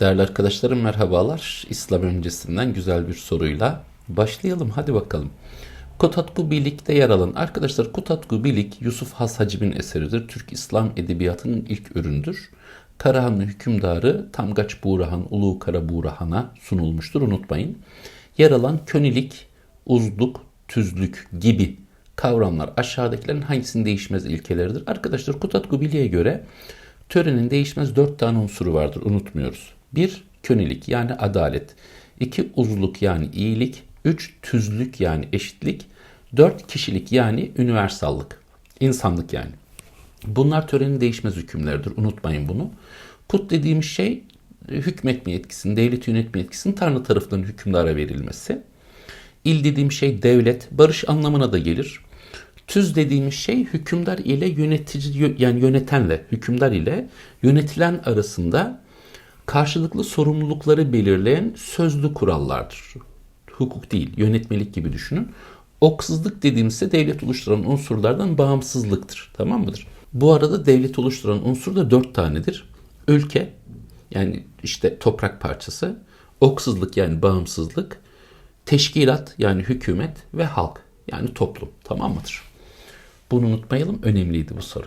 Değerli arkadaşlarım merhabalar. İslam öncesinden güzel bir soruyla başlayalım. Hadi bakalım. Kutatku Bilik'te yer alan arkadaşlar Kutatku Bilik Yusuf Has Hacib'in eseridir. Türk İslam edebiyatının ilk üründür. Karahanlı hükümdarı Tamgaç Buğrahan Ulu Kara Buğrahan'a sunulmuştur unutmayın. Yer alan könilik, uzluk, tüzlük gibi kavramlar aşağıdakilerin hangisinin değişmez ilkeleridir? Arkadaşlar Kutatku Bilik'e göre törenin değişmez dört tane unsuru vardır unutmuyoruz. Bir, könilik yani adalet. İki, uzluk yani iyilik. Üç, tüzlük yani eşitlik. Dört, kişilik yani universallık. insanlık yani. Bunlar törenin değişmez hükümleridir. Unutmayın bunu. Kut dediğimiz şey e, hükmetme yetkisinin, devlet yönetme yetkisinin Tanrı tarafından hükümdara verilmesi. İl dediğim şey devlet, barış anlamına da gelir. Tüz dediğimiz şey hükümdar ile yönetici yani yönetenle hükümdar ile yönetilen arasında karşılıklı sorumlulukları belirleyen sözlü kurallardır. Hukuk değil, yönetmelik gibi düşünün. Oksuzluk dediğimizde devlet oluşturan unsurlardan bağımsızlıktır. Tamam mıdır? Bu arada devlet oluşturan unsur da dört tanedir. Ülke, yani işte toprak parçası, oksuzluk yani bağımsızlık, teşkilat yani hükümet ve halk yani toplum. Tamam mıdır? Bunu unutmayalım. Önemliydi bu soru.